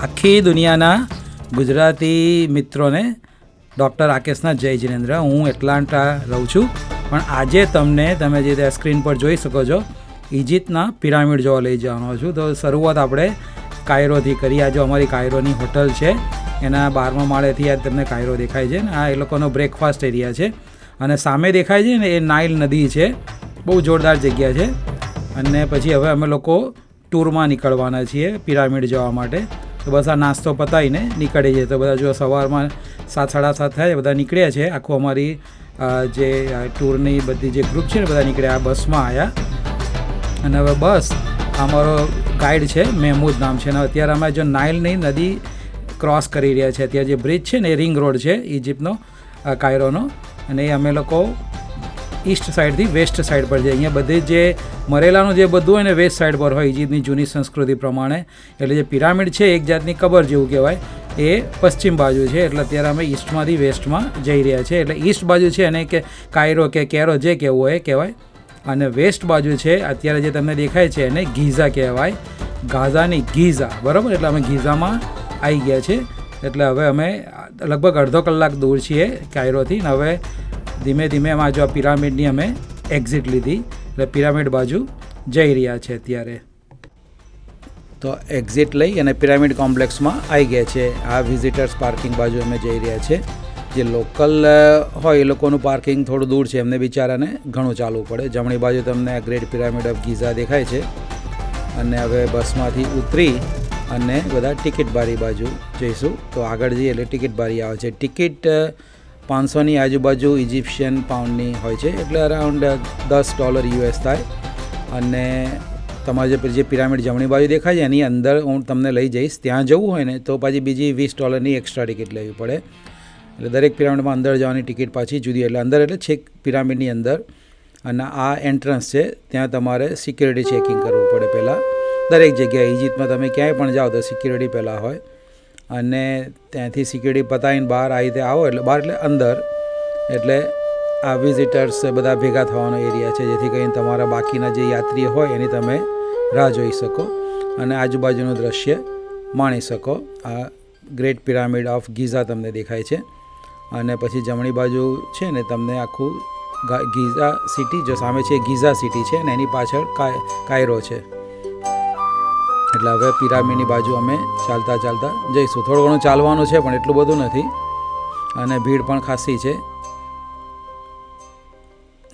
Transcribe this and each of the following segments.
આખી દુનિયાના ગુજરાતી મિત્રોને ડૉક્ટર રાકેશના જય જીનેન્દ્ર. હું એટલાન્ટા રહું છું. પણ આજે તમને તમે જે રીતે સ્ક્રીન પર જોઈ શકો છો ઇજિપ્તના પિરામિડ જોવા લઈ જવાનો છું. તો શરૂઆત આપણે કાયરોથી કરી આ જો અમારી કાયરોની હોટલ છે, એના બારમા માળેથી આ તમને કાયરો દેખાય છે ને. આ એ લોકોનો બ્રેકફાસ્ટ એરિયા છે. અને સામે દેખાય છે ને, એ નાઇલ નદી છે. બહુ જોરદાર જગ્યા છે. અને પછી હવે અમે લોકો ટૂરમાં નીકળવાના છીએ પિરામિડ જવા માટે. તો બસ આ નાસ્તો પતાવીને નીકળી જઈએ તો બધા જો સવારમાં સાત, સાડા સાત થાય બધા નીકળ્યા છે. આખું અમારી જે ટૂરની બધી જે ગ્રુપ છે ને, બધા નીકળ્યા બસમાં આવ્યા અને હવે બસ, અમારો ગાઈડ છે, મહેમૂદ નામ છે. અને અત્યારે અમે જો નાઇલની નદી ક્રોસ કરી રહ્યા છે. અત્યારે જે બ્રિજ છે ને, એ રિંગ રોડ છે ઇજિપ્તનો કાયરોનો. અને એ અમે લોકો ઈસ્ટ સાઈડથી વેસ્ટ સાઈડ પર જાય અહીંયા બધી જે મરેલાનું જે બધું હોય ને વેસ્ટ સાઈડ પર હોય ઇજિપ્તની જૂની સંસ્કૃતિ પ્રમાણે. એટલે જે પિરામિડ છે, એક જાતની કબર જેવું કહેવાય, એ પશ્ચિમ બાજુ છે. એટલે અત્યારે અમે ઈસ્ટમાંથી વેસ્ટમાં જઈ રહ્યા છે એટલે ઈસ્ટ બાજુ છે એને કે કાયરો કે કેરો જે કહેવું હોય કહેવાય. અને વેસ્ટ બાજુ છે, અત્યારે જે તમને દેખાય છે એને ગીઝા કહેવાય. ગાઝાની ગીઝા, બરાબર? એટલે અમે ગીઝામાં આવી ગયા છે એટલે હવે અમે લગભગ અડધો કલાક દૂર છીએ કાયરોથી. ને હવે ધીમે ધીમે એમાં જો આ પિરામિડની અમે એક્ઝિટ લીધી, એટલે પિરામિડ બાજુ જઈ રહ્યા છે અત્યારે. તો એક્ઝિટ લઈ અને પિરામિડ કોમ્પ્લેક્સમાં આવી ગયા છે. આ વિઝિટર્સ પાર્કિંગ બાજુ અમે જઈ રહ્યા છે. જે લોકલ હોય એ લોકોનું પાર્કિંગ થોડું દૂર છે. એમને બિચારાને ઘણું ચાલવું પડે. જમણી બાજુ તમને ગ્રેટ પિરામિડ ઓફ ગીઝા દેખાય છે. અને હવે બસમાંથી ઉતરી અને બધા ટિકિટ બારી બાજુ જઈશું. તો આગળ જઈએ એટલે ટિકિટ બારી આવે છે. ટિકિટ પાંચસોની આજુબાજુ ઇજિપ્શિયન પાઉન્ડની હોય છે, એટલે અરાઉન્ડ દસ ડોલર યુએસ થાય. અને તમારે જે જે પિરામિડ જમણી બાજુ દેખાય છે, એની અંદર હું તમને લઈ જઈશ. ત્યાં જવું હોય ને, તો પાછી બીજી વીસ ડોલરની એક્સ્ટ્રા ટિકિટ લેવી પડે. એટલે દરેક પિરામિડમાં અંદર જવાની ટિકિટ પાછી જુદી એટલે અંદર એટલે છેક પિરામિડની અંદર. અને આ એન્ટ્રન્સ છે, ત્યાં તમારે સિક્યુરિટી ચેકિંગ કરવું પડે પહેલાં. દરેક જગ્યાએ ઇજિપ્તમાં તમે ક્યાંય પણ જાઓ તો સિક્યુરિટી પહેલાં હોય. અને ત્યાંથી સિક્યુરિટી પતાવીને બહાર આવી રીતે આવો એટલે બહાર એટલે અંદર, એટલે આ વિઝિટર્સ બધા ભેગા થવાનો એરિયા છે, જેથી કરીને તમારા બાકીના જે યાત્રીઓ હોય એની તમે રાહ જોઈ શકો અને આજુબાજુનું દ્રશ્ય માણી શકો. આ ગ્રેટ પિરામિડ ઓફ ગીઝા તમને દેખાય છે. અને પછી જમણી બાજુ છે ને તમને આખું ગીઝા સિટી જો સામે છે ગીઝા સિટી છે અને એની પાછળ કાય, કાયરો છે. એટલે હવે પિરામિડની બાજુ અમે ચાલતા ચાલતા જઈશું. થોડું ઘણું ચાલવાનું છે, પણ એટલું બધું નથી. અને ભીડ પણ ખાસી છે.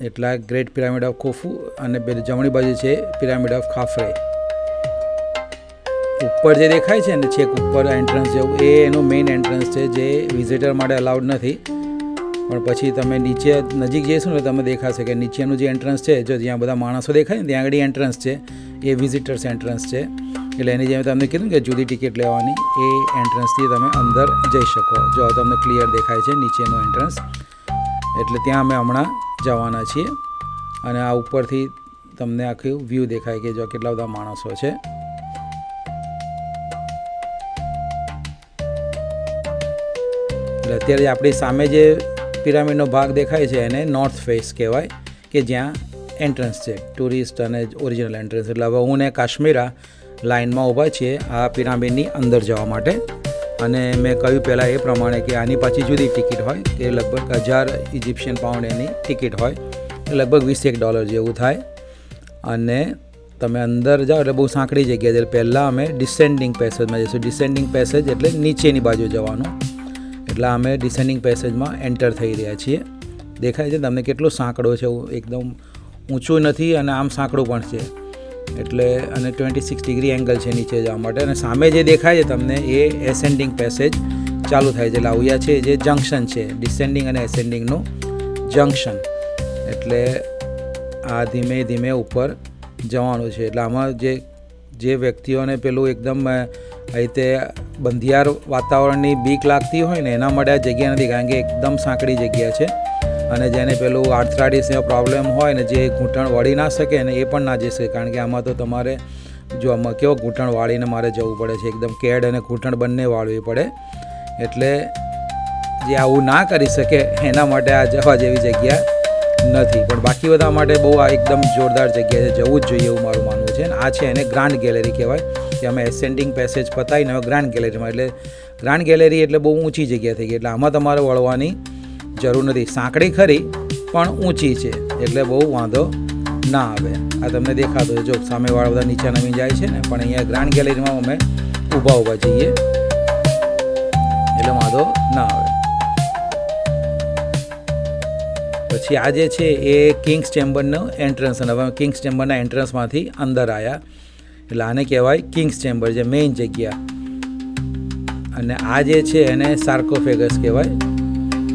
એટલા ગ્રેટ પિરામિડ ઓફ ખોફુ અને જમણી બાજુ છે પિરામિડ ઓફ ખાફરે ઉપર જે દેખાય છે ને છેક ઉપર એન્ટ્રન્સ જેવું, એ એનું મેઇન એન્ટ્રન્સ છે, જે વિઝિટર માટે અલાઉડ નથી. પણ પછી તમે નીચે, નજીક જઈશું ને તમે દેખાશે કે નીચેનું જે એન્ટ્રન્સ છે, જો જ્યાં બધા માણસો દેખાય ને, ત્યાં આગળ એન્ટ્રન્સ છે. એ વિઝિટર્સ એન્ટ્રન્સ છે. એટલે એની જેમ તમને કીધું કે જુદી ટિકિટ લેવાની, એ એન્ટ્રન્સથી તમે અંદર જઈ શકો. જો તમને ક્લિયર દેખાય છે નીચેનું એન્ટ્રન્સ એટલે ત્યાં અમે હમણાં જવાના છીએ. અને આ ઉપરથી તમને આખું વ્યૂ દેખાય કે જો કેટલા બધા માણસો છે. અત્યારે આપણી સામે જે પિરામિડનો ભાગ દેખાય છે એને નોર્થ ફેસ કહેવાય, કે જ્યાં એન્ટ્રન્સ છે ટુરિસ્ટ અને ઓરિજિનલ એન્ટ્રન્સ એટલે હવે હું ને કાશ્મીરા લાઇનમાં ઊભા છીએ આ પિરામિડની અંદર જવા માટે. અને મેં કહ્યું પહેલાં એ પ્રમાણે કે આની પાછી જુદી ટિકિટ હોય, કે લગભગ હજાર ઇજિપ્શિયન પાઉન્ડ એની ટિકિટ હોય લગભગ વીસેક ડોલર જેવું થાય. અને તમે અંદર જાઓ એટલે બહુ સાંકડી જગ્યા એટલે પહેલાં અમે ડિસેન્ડિંગ પેસેજમાં જઈશું. ડિસેન્ડિંગ પેસેજ એટલે નીચેની બાજુ જવાનું. એટલે અમે ડિસેન્ડિંગ પેસેજમાં એન્ટર થઈ રહ્યા છીએ. દેખાય છે તમને કેટલો સાંકડો છે. એકદમ ઊંચું નથી અને આમ સાંકડું પણ છે. એટલે અને ટ્વેન્ટી સિક્સ ડિગ્રી એંગલ છે નીચે જવા માટે. અને સામે જે દેખાય છે તમને એ એસેન્ડિંગ પેસેજ ચાલુ થાય છે. એટલે આવ્યા છે જે જંક્શન છે ડિસેન્ડિંગ અને એસેન્ડિંગનું જંક્શન એટલે આ ધીમે ધીમે ઉપર જવાનું છે. એટલે આમાં જે જે વ્યક્તિઓને પેલું એકદમ રીતે બંધિયાર વાતાવરણની બીક લાગતી હોય ને, એના માટે આ જગ્યા નથી. કારણ કે એકદમ સાંકડી જગ્યા છે. અને જેને પેલું આર્થરાઇટિસનો પ્રોબ્લેમ હોય ને જે ઘૂંટણ વળી ના શકે ને એ પણ ના જઈ શકે. કારણ કે આમાં તો તમારે જો આમાં કેવો ઘૂંટણ વાળીને મારે જવું પડે છે, એકદમ કેડ અને ઘૂંટણ બંને વાળવી પડે. એટલે જે આવું ના કરી શકે એના માટે આ જવા જેવી જગ્યા નથી. પણ બાકી બધા માટે બહુ આ એકદમ જોરદાર જગ્યા છે. જવું જ જોઈએ એવું મારું માનવું છે. અને આ છે એને ગ્રાન્ડ ગેલેરી કહેવાય, કે અમે એસેન્ડિંગ પેસેજ પતાવીને હવે ગ્રાન્ડ ગેલેરીમાં. એટલે ગ્રાન્ડ ગેલેરી એટલે બહુ ઊંચી જગ્યા થઈ ગઈ. એટલે આમાં તમારે વળવાની જરૂર નથી. સાંકડી ખરી, પણ ઊંચી છે, એટલે બહુ વાંધો ના આવે. આ તમને દેખાતો જો સામેવાળા બધા નીચે નમી જાય છે ને, પણ અહીંયા ગ્રાન્ડ ગેલેરીમાં અમે ઊભા ઊભા જઈએ, એટલે વાંધો ના આવે. પછી આ જે છે એ કિંગ્સ ચેમ્બરનો એન્ટ્રન્સ, અને હવે કિંગ્સ ચેમ્બરના એન્ટ્રન્સમાંથી અંદર આવ્યા એટલે આને કહેવાય કિંગ્સ ચેમ્બર, જે મેઇન જગ્યા. અને આ જે છે એને સાર્કોફેગસ કહેવાય.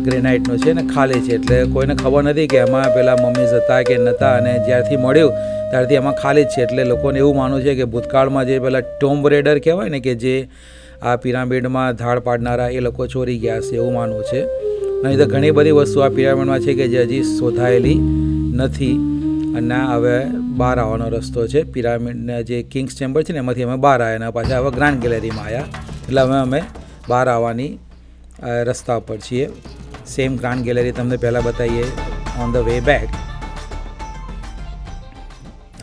ગ્રેનાઇટનો છે ને ખાલી છે. એટલે કોઈને ખબર નથી કે એમાં પેલા મમ્મીઝ હતા કે નહોતા અને જ્યારથી મળ્યું ત્યારથી એમાં ખાલી જ છે. એટલે લોકોને એવું માનવું છે કે ભૂતકાળમાં જે પેલા ટોમ્બ રેડર કહેવાય ને કે જે આ પિરામિડમાં ધાડ પાડનારા એ લોકો ચોરી ગયા છે એવું માનવું છે. નહીં તો ઘણી બધી વસ્તુ આ પિરામિડમાં છે કે જે હજી શોધાયેલી નથી અને હવે બહાર આવવાનો રસ્તો છે. પિરામિડના જે કિંગ્સ ચેમ્બર છે ને એમાંથી અમે બહાર આવ્યા અને પાછા હવે ગ્રાન્ડ ગેલેરીમાં આવ્યા. એટલે હવે અમે બહાર આવવાની રસ્તા પર છીએ. સેમ ગ્રાન્ડ ગેલેરી તમને પહેલાં બતાવીએ. ઓન ધ વે બેક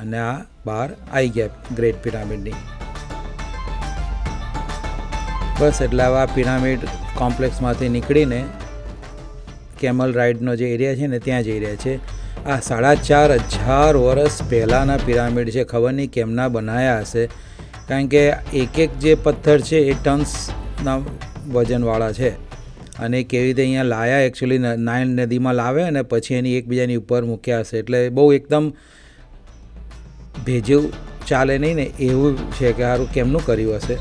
અને આ બહાર આવી ગયા ગ્રેટ પિરામિડની બસ એટલે આવા પિરામિડ કોમ્પ્લેક્સમાંથી નીકળીને કેમલ રાઇડનો જે એરિયા છે ને, ત્યાં જઈ રહ્યા છે. આ સાડા ચાર હજાર વર્ષ પહેલાંના પિરામિડ છે. ખબર નહીં કેમના બનાવ્યા હશે. કારણ કે એક એક જે પથ્થર છે એ ટન્સના વજનવાળા છે. અને કેવી રીતે અહીંયા લાયા એકચ્યુઅલી નાયણ નદીમાં લાવે અને પછી એની એકબીજાની ઉપર મૂક્યા હશે. એટલે બહુ એકદમ ભેજવું ચાલે નહીં ને, એવું છે કે સારું કેમનું કર્યું હશે.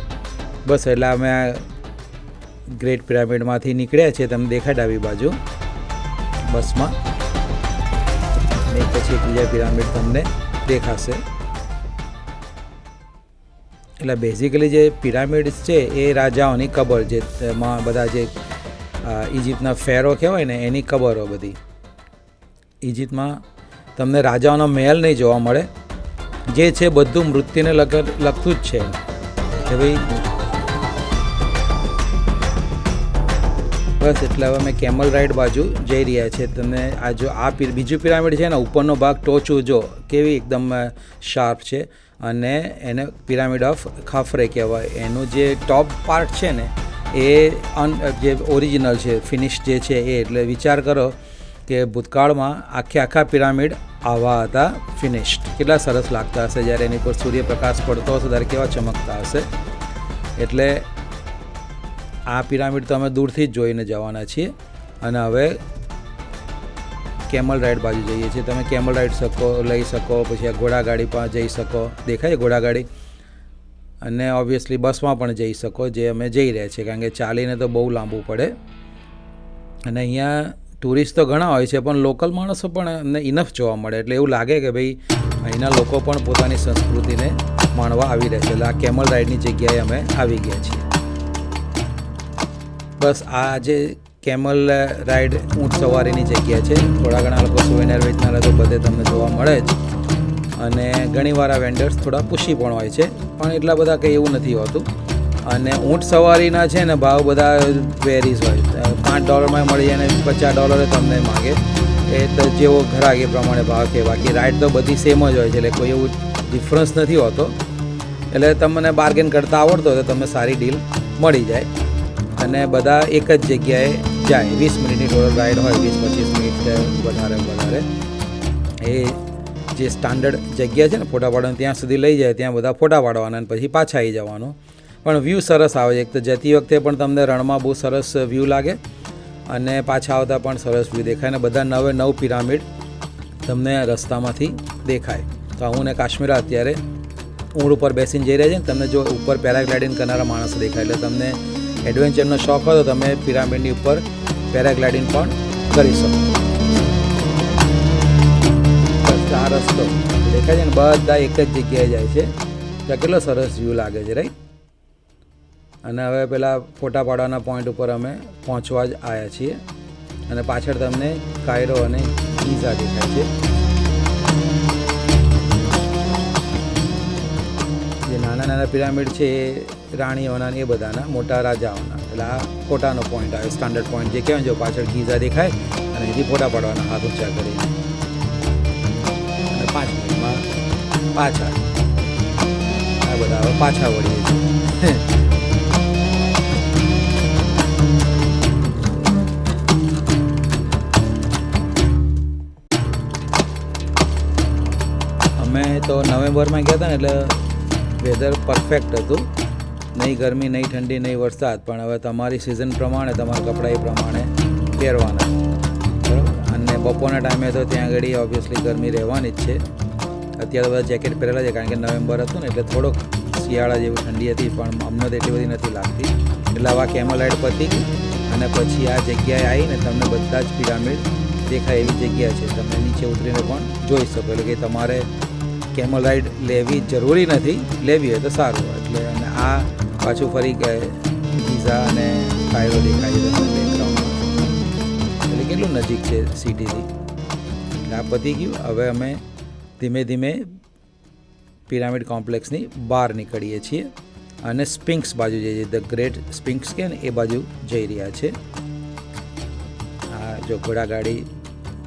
બસ એટલે અમે આ ગ્રેટ પિરામિડમાંથી નીકળ્યા છે તમને દેખાય ડાબી બાજુ. બસમાં. ને પછી એક બીજા પિરામિડ તમને દેખાશે. એટલે બેઝિકલી જે પિરામિડ્સ છે, એ રાજાઓની કબર, જે, એમાં બધા જે ઇજિપ્તના ફેરો કહેવાય ને, એની કબરો બધી. ઇજિપ્તમાં તમને રાજાઓનો મહેલ નહીં જોવા મળે. જે છે બધું મૃત્યુને લગ, લગતું જ છે. કે ભાઈ, બસ એટલે હવે અમે કેમલ રાઈડ બાજુ જઈ રહ્યા છે તમને આ જો, આ બીજું પિરામિડ છે ને, ઉપરનો ભાગ ટોચું જો, કેવી એકદમ શાર્પ છે. અને એને પિરામિડ ઓફ ખાફરે કહેવાય. એનું જે ટોપ પાર્ટ છે ને એ અન જે ઓરિજિનલ છે ફિનિશ જે છે એ, એટલે વિચાર કરો કે ભૂતકાળમાં આખે આખા પિરામિડ આવા હતા ફિનિશ્ડ કેટલા સરસ લાગતા હશે જ્યારે એની પર સૂર્યપ્રકાશ પડતો હશે, ત્યારે કેવા ચમકતા હશે. એટલે આ પિરામિડ તો અમે દૂરથી જ જોઈને જવાના છીએ. અને હવે કેમલ રાઈડ બાજુ જઈએ છીએ. તમે કેમલ રાઈડ શકો, લઈ શકો, પછી આ ઘોડાગાડી પણ જઈ શકો. દેખાય ઘોડાગાડી? અને ઓબ્વિયસલી બસમાં પણ જઈ શકો, જે અમે જઈ રહ્યા છીએ, કારણ કે ચાલીને તો બહુ લાંબુ પડે. અને અહીંયા ટુરિસ્ટ તો ઘણા હોય છે, પણ લોકલ માણસો પણ એમને ઇનફ જોવા મળે. એટલે એવું લાગે કે ભાઈ અહીંના લોકો પણ પોતાની સંસ્કૃતિને માણવા આવી રહ્યા છે. એટલે આ કેમલ રાઈડની જગ્યાએ અમે આવી ગયા છીએ. બસ આ જે કેમલ રાઈડ ઊંટ સવારીની જગ્યા છે, થોડા ઘણા લોકો સુવેનર વેચનારા તો બધે તમને જોવા મળે જ. અને ઘણીવાર આ વેન્ડર્સ થોડા પુશી પણ હોય છે, પણ એટલા બધા કંઈ એવું નથી હોતું. અને ઊંટ સવારીના છે ને, ભાવ બધા વેરીઝ હોય પાંચ ડોલરમાં મળી જાય અને પચાસ ડોલરે તમને માગે. એ તો જેવો ઘરાક એ પ્રમાણે ભાવ કે બાકી રાઈડ તો બધી સેમ જ હોય છે, એટલે કોઈ એવું ડિફરન્સ નથી હોતો. એટલે તમને બાર્ગેન કરતાં આવડતો તો તમને સારી ડીલ મળી જાય. અને બધા એક જ જગ્યાએ જાય. વીસ મિનિટની ટોટલ રાઈડ હોય, વીસ પચીસ મિનિટ વધારે વધારે. એ જે સ્ટાન્ડર્ડ જગ્યા છે ને ફોટા પાડવાની, ત્યાં સુધી લઈ જાય, ત્યાં બધા ફોટા પાડવાના અને પછી પાછા આવી જવાનું. પણ વ્યૂ સરસ આવે છે. એક તો જતી વખતે પણ તમને રણમાં બહુ સરસ વ્યૂ લાગે અને પાછા આવતા પણ સરસ વ્યૂ દેખાય અને બધા નવે નવ પિરામિડ તમને રસ્તામાંથી દેખાય. તો હું ને કાશ્મીર અત્યારે ઊંડ ઉપર બેસીને જઈ રહ્યા છે ને તમને જો ઉપર પેરાગ્લાઇડિંગ કરનારા માણસો દેખાય. એટલે તમને એડવેન્ચરનો શોખ હોય તો તમે પિરામિડની ઉપર પેરાગ્લાઇડિંગ પણ કરી શકો. બસ આ રસ્તો દેખાય છે ને બધા એક જ જગ્યાએ જાય છે. ત્યાં કેટલો સરસ વ્યૂ લાગે છે રાઈટ અને હવે પેલા ફોટા પાડવાના પોઈન્ટ ઉપર અમે પહોંચવા જ આવ્યા છીએ. અને પાછળ તમને કાયરો અને ગીઝા દેખાય છે. જે નાના નાના પિરામિડ છે એ રાણીઓના એ બધાના, મોટા રાજાઓના. એટલે આ ફોટાનો પોઈન્ટ આવે સ્ટાન્ડર્ડ પોઈન્ટ જે કહેવાય જો પાછળ ગીઝા દેખાય અને એથી ફોટા પાડવાના હાથ ઊંચા કરીને. પાછા. આ બધા હવે પાછા વળીએ છીએ. તો નવેમ્બરમાં ગયા હતા ને એટલે વેધર પરફેક્ટ હતું. નહીં ગરમી, નહીં ઠંડી, નહીં વરસાદ, પણ હવે તમારી સિઝન પ્રમાણે, તમારા કપડાં એ પ્રમાણે પહેરવાના. બરાબર? અને બપોરના ટાઈમે તો ત્યાં આગળ ઓબ્વિયસલી ગરમી રહેવાની જ છે. અત્યારે બધા જેકેટ પહેરેલા છે, કારણ કે નવેમ્બર હતું ને, એટલે થોડોક શિયાળા જેવી ઠંડી હતી, પણ અમને તો એટલી બધી નથી લાગતી. એટલે આવા કેમોલાઇટ પતી અને પછી આ જગ્યાએ આવીને તમને બધા જ પિરામિડ દેખાય એવી જગ્યા છે. તમે નીચે ઉતરીને પણ જોઈ શકો. એટલે કે તમારે કેમોલાઇડ લેવી જરૂરી નથી. લેવી હોય તો સારું એટલે અને આ પાછું ફરી ગીઝા અને કાયરો દેખાય એટલે કેટલું નજીક છે સિટીથી એટલે આ પતી ગયું. હવે અમે ધીમે ધીમે પિરામિડ કોમ્પ્લેક્સની બહાર નીકળીએ છીએ અને સ્પિંક્સ બાજુ જઈએ છીએ ધ ગ્રેટ સ્પિંક્સ કે એ બાજુ જઈ રહ્યા છે. આ જો ઘોડાગાડી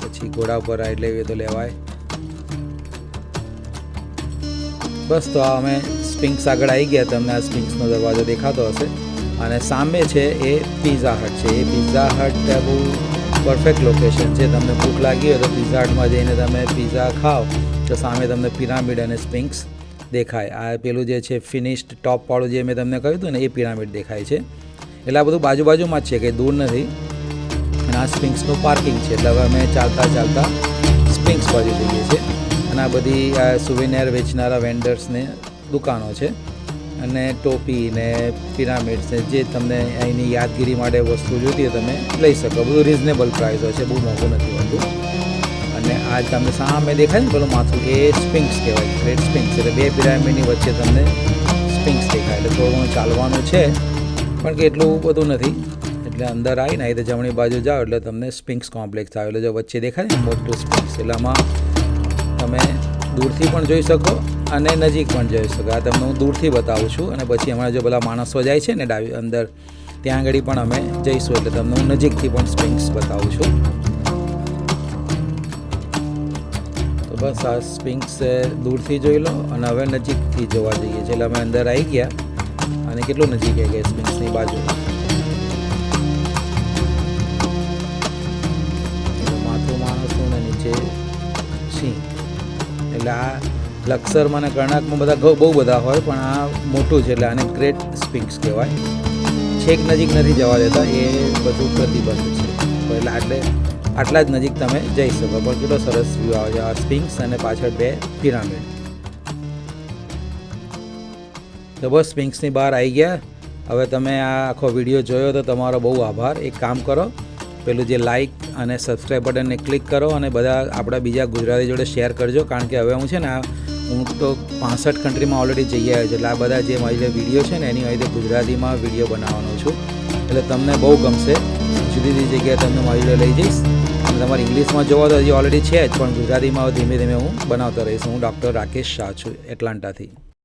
પછી ઘોડા ઉપર રાઈડ લેવી તો લેવાય. બસ તો આ અમે સ્પિંક્સ આગળ આવી ગયા, તમને આ સ્પિંક્સનો દરવાજો દેખાતો હશે. અને સામે છે એ પિઝા હટ છે. એ પિઝા હટ બહુ પરફેક્ટ લોકેશન છે. તમને ભૂખ લાગી હોય તો પિઝા હટમાં જઈને તમે પિઝા ખાઓ. તો સામે તમને પિરામિડ અને સ્પિંક્સ દેખાય. આ પેલું જે છે ફિનિશ્ડ ટોપવાળું જે મેં તમને કહ્યું હતું ને, એ પિરામિડ દેખાય છે. એટલે આ બધું બાજુ બાજુમાં જ છે, કંઈ દૂર નથી. અને આ સ્પિંક્સનું પાર્કિંગ છે, એટલે હવે અમે ચાલતા ચાલતા સ્પિંક્સ બાજુ જઈએ છીએ. અને આ બધી, આ સુવિનેર વેચનારા વેન્ડર્સને દુકાનો છે. અને ટોપી ને પિરામિડ્સ ને જે તમને અહીંની યાદગીરી માટે વસ્તુ જોઈતી હોય તમે લઈ શકો. બધું રિઝનેબલ પ્રાઇસો છે, બહુ મોંઘું નથી હોતું. અને આ તમને સામે દેખાય ને પેલું માથું એ સ્પિંક્સ કહેવાય ગ્રેટ સ્પિંક્સ એટલે બે પિરામિડની વચ્ચે તમને સ્પિંક્સ દેખાય. એટલે થોડું ઘણું ચાલવાનું છે, પણ કે એટલું બધું નથી. એટલે અંદર આવીને અહીં તો જમણી બાજુ જાઓ, એટલે તમને સ્પિંક્સ કોમ્પ્લેક્સ આવે એટલે જો વચ્ચે દેખાય ને મોટું સ્પિંક્સ એટલે આમાં તમે દૂરથી પણ જોઈ શકો અને નજીક પણ જોઈ શકો. આ તમને હું દૂરથી બતાવું છું. અને પછી હમણાં જો પેલા માણસો જાય છે ને ડાબી અંદર, ત્યાં આગળ પણ અમે જઈશું. એટલે તમને હું નજીકથી પણ સ્પિંક્સ બતાવું છું. બસ આ સ્પિંક્સ દૂરથી જોઈ લો અને હવે નજીકથી જોવા જઈએ. એટલે અમે અંદર આવી ગયા અને કેટલું નજીક આવી ગયા સ્પિંક્સની બાજુ? માથું માણસનું ને નીચે સિંહ એટલે આ લક્સરમાં અને કર્ણાકમાં બધા બહુ બધા હોય, પણ આ મોટું છે એટલે આને ગ્રેટ સ્પિંક્સ કહેવાય. છેક નજીક નથી જવા દેતા, એ બધું પ્રતિબંધ છે. એટલે આટલે આટલા જ નજીક તમે જઈ શકો. પણ કેટલો સરસ વ્યૂ આવે છે. આ સ્પિંક્સ અને પાછળ બે પિરામિડ. તો બસ સ્પિંક્સની બહાર આવી ગયા. હવે તમે આ આખો વીડિયો જોયો તો તમારો બહુ આભાર. એક કામ કરો. પેલું જે લાઇક અને સબસ્ક્રાઈબ બટનને ક્લિક કરો અને બધા આપણા બીજા ગુજરાતી જોડે શેર કરજો. કારણ કે હવે હું છે ને હું તો પાસઠ કન્ટ્રીમાં ઓલરેડી જઈ આવ્યો છું. એટલે આ બધા જે મારી જે વીડિયો છે ને એની રીતે ગુજરાતીમાં વીડિયો બનાવવાનો છું. એટલે તમને બહુ ગમશે. જુદી જુદી જગ્યાએ તમને મારી લઈ જઈશ. તમારે ઇંગ્લિશમાં જોવો તો હજી ઓલરેડી છે જ, પણ ગુજરાતીમાં ધીમે ધીમે હું બનાવતો રહીશ. હું ડૉક્ટર રાકેશ શાહ છું એટલાન્ટાથી